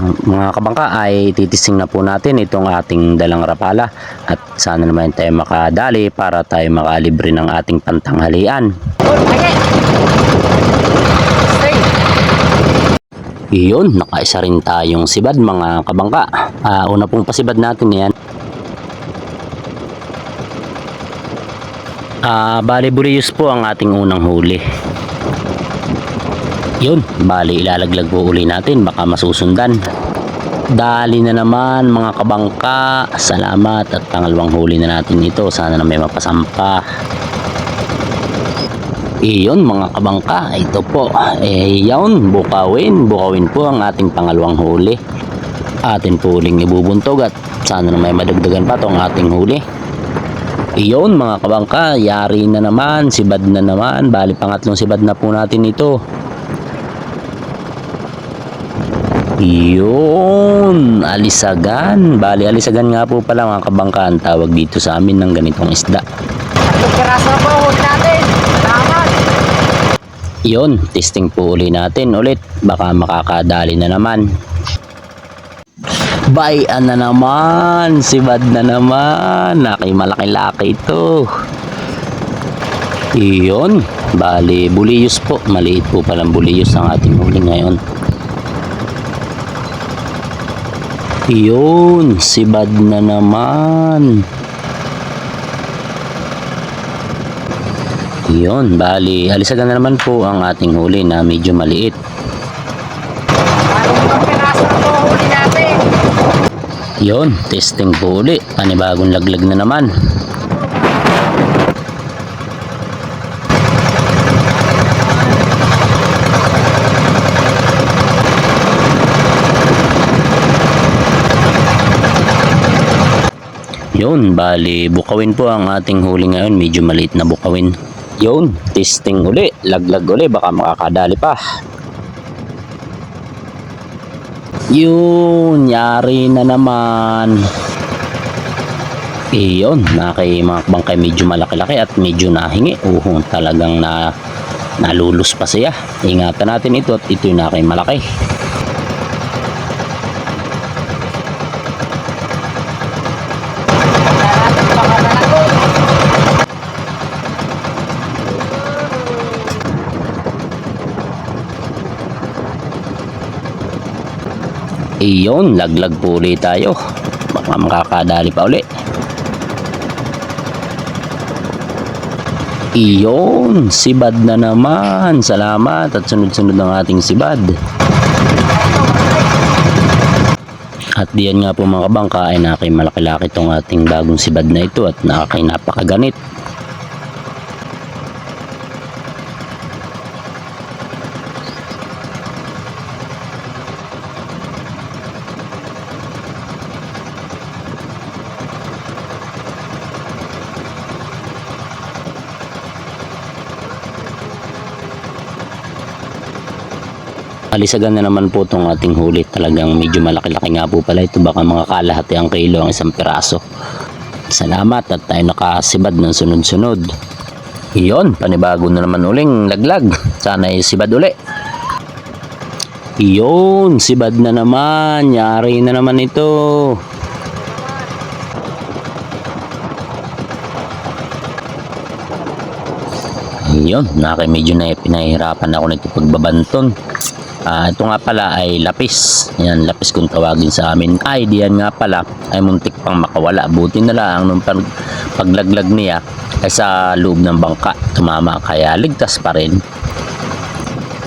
Mga kabangka ay titising na po natin itong ating dalang rapala at sana naman tayo makadali para tayo makalibre ng ating pantanghalian. Iyon, nakaisa rin tayong sibad mga kabangka. Ah, una pong pasibad natin yan. Bali buriyos po ang ating unang huli. Yun, bali ilalaglag po uli natin baka masusundan. Dali na naman mga kabangka. Salamat at pangalawang huli na natin ito. Sana na may mapasampa. Iyon mga kabangka, ito po. Eh yun, bukawin. Bukawin po ang ating pangalawang huli. Atin po uling ibubuntog at sana na may madagdagan pa tong ating huli. Iyon mga kabangka, yari na naman, sibad na naman. Bali pangatlong sibad na po natin ito. Yun, alisagan. Bali, alisagan nga po pala mga kabangka ang tawag dito sa amin ng ganitong isda. Piraso po huli natin. Salamat. Yun, testing po uli natin ulit. Baka makakadali na naman. Bayan na naman, sibad na naman. Naki malaki-laki ito. Iyon, bali buliyos po. Maliit po palang buliyos ang ating huli ngayon. Iyon, sibad na naman. Iyon, bali alisagan na naman po ang ating huli na medyo maliit. Yon, testing po uli. Panibagong laglag na naman. Yon, bali bukawin po ang ating huli ngayon. Medyo maliit na bukawin. Yon, testing uli. Laglag uli. Baka makakadali pa. Yun, yari na naman. Iyon, naki mga bangkay medyo malaki-laki at medyo nahingi. Uhong talagang na nalulus pa siya. Ingatan natin ito at ito yung naki malaki. Iyon, laglag po ulit tayo. Baka makakadali pa uli. Iyon, sibad na naman. Salamat at sunod-sunod ng ating sibad. At diyan nga po mga kabangka ay nakay malaki-laki itong ating bagong sibad na ito at nakakay napakaganit. Alisagan na naman po itong ating huli. Talagang medyo malaki-laki nga po pala ito. Baka mga kalahati ang kilo ang isang piraso. Salamat at tayo nakasibad ng sunod-sunod. Iyon, panibago na naman uling laglag. Sana ay sibad uli. Iyon, sibad na naman. Yari na naman ito. Yun, naki medyo na pinahirapan ako nito pagbabanton. Ah, ito nga pala ay lapis. Yan, lapis kung tawagin sa amin. Ay, diyan nga pala ay muntik pang makawala. Buti na lang nung pag, paglaglag niya ay sa loob ng bangka tumama kaya ligtas pa rin.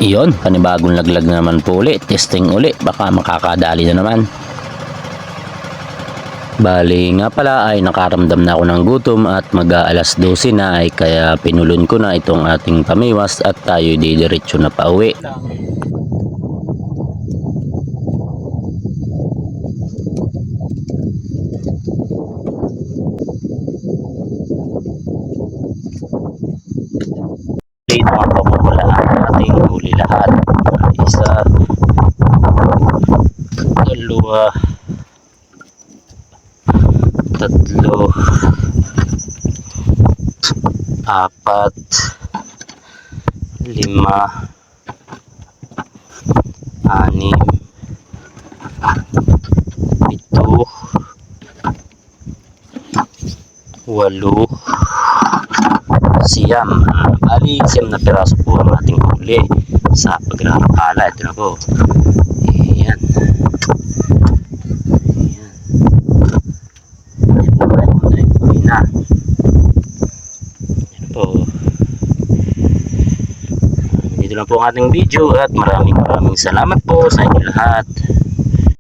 Iyon, panibagong laglag na naman po uli. Testing uli, baka makakadali na naman. Bali nga pala ay nakaramdam na ako ng gutom at mag alas 12 na ay kaya pinulun ko na itong ating pamiwas at tayo didiretso na pauwi. Late mga pamumula ang ating huli lahat. Isa, dalawa, tatlo, apat, lima, anim, pito, walo, siyam. Bali, siyam na piraso po ang ating huli sa pagrarapala. Ito na po. Ayan. Ayan. Ito na, ito na, ito na. Ayan po. Dito lang po ang ating video at maraming maraming salamat po sa inyo lahat.